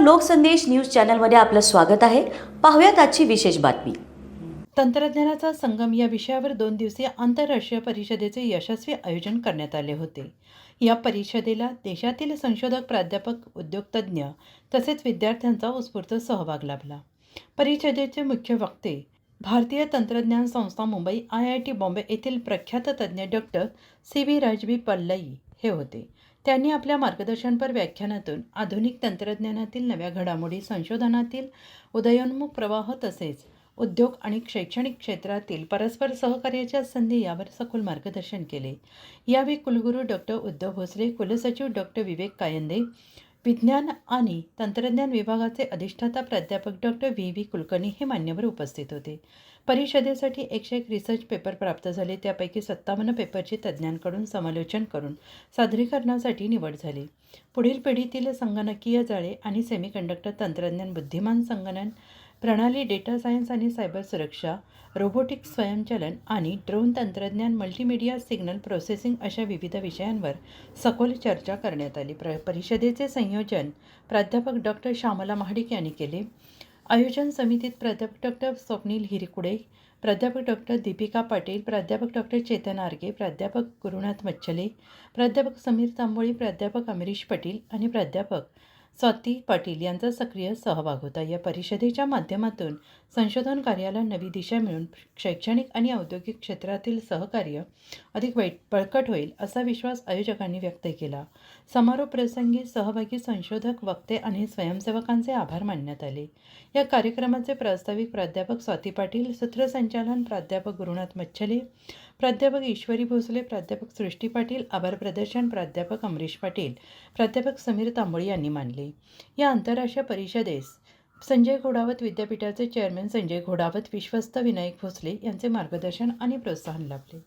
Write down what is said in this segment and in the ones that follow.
Loksandesh news चॅनलमध्ये आपलं स्वागत आहे. पाहूयात आजची विशेष बातमी. तंत्रज्ञानाचा संगम या विषयावर दोन दिवसीय आंतरराष्ट्रीय परिषदेचे यशस्वी आयोजन करण्यात आले होते. या परिषदेला देशातील संशोधक प्राध्यापक उद्योगतज्ञ तसेच विद्यार्थ्यांचा उत्स्फूर्त सहभाग लाभला. परिषदेचे मुख्य वक्ते भारतीय तंत्रज्ञान संस्था Mumbai I I T Bombay येथील प्रख्यात तज्ज्ञ doctor C V Rajbi Pallai हे होते. त्यांनी आपल्या मार्गदर्शनपर व्याख्यानातून आधुनिक तंत्रज्ञानातील नव्या घडामोडी संशोधनातील उदयोन्मुख प्रवाह तसेच उद्योग आणि शैक्षणिक क्षेत्रातील परस्पर सहकार्याच्या संधी यावर सखोल मार्गदर्शन केले. यावेळी कुलगुरू डॉक्टर उद्धव भोसले कुलसचिव डॉक्टर विवेक कायंदे विज्ञान आणि तंत्रज्ञान विभागाचे अधिष्ठाता प्राध्यापक डॉक्टर व्ही व्ही कुलकर्णी हे मान्यवर उपस्थित होते. परिषदेसाठी एकशे एक रिसर्च पेपर प्राप्त झाले त्यापैकी सत्तावन्न पेपरची तज्ज्ञांकडून समालोचन करून सादरीकरणासाठी निवड झाली. पुढील पिढीतील संगणकीय जाळे आणि सेमीकंडक्टर तंत्रज्ञान बुद्धिमान संगणन प्रणाली डेटा सायन्स आणि सायबर सुरक्षा रोबोटिक्स स्वयंचलन आणि ड्रोन तंत्रज्ञान मल्टीमीडिया सिग्नल प्रोसेसिंग अशा विविध विषयांवर सखोल चर्चा करण्यात आली. प्र परिषदेचे संयोजन प्राध्यापक डॉक्टर श्यामला महाडिक यांनी केले. आयोजन समितीत प्राध्यापक डॉक्टर स्वप्नील हिरकुडे प्राध्यापक डॉक्टर दीपिका पाटील प्राध्यापक डॉक्टर चेतन आर्गे प्राध्यापक गुरुनाथ मच्छले प्राध्यापक समीर तांबोळी प्राध्यापक अमरीश पाटील आणि प्राध्यापक स्वाती पाटील यांचा सक्रिय सहभाग होता. या परिषदेच्या माध्यमातून संशोधन कार्याला नवी दिशा मिळून शैक्षणिक आणि औद्योगिक क्षेत्रातील सहकार्य अधिक वैट बळकट होईल असा विश्वास आयोजकांनी व्यक्त केला. समारोप प्रसंगी सहभागी संशोधक वक्ते आणि स्वयंसेवकांचे आभार मानण्यात आले. या कार्यक्रमाचे प्रास्ताविक प्राध्यापक स्वाती पाटील सूत्रसंचालन प्राध्यापक गुरुनाथ मच्छले प्राध्यापक ईश्वरी भोसले प्राध्यापक सृष्टी पाटील आभार प्रदर्शन प्राध्यापक अमरीश पाटील प्राध्यापक समीर तांबोळी यांनी मानले. या आंतरराष्ट्रीय परिषदेस संजय घोडावत विद्यापीठाचे चेअरमॅन संजय घोडावत विश्वस्त विनायक भोसले यांचे मार्गदर्शन आणि प्रोत्साहन लाभले.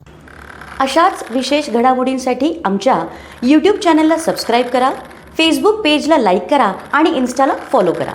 अशाच विशेष घडामोडींसाठी आमच्या यूट्यूब चॅनलला सबस्क्राईब करा फेसबुक पेजला लाईक करा आणि इन्स्टाला फॉलो करा.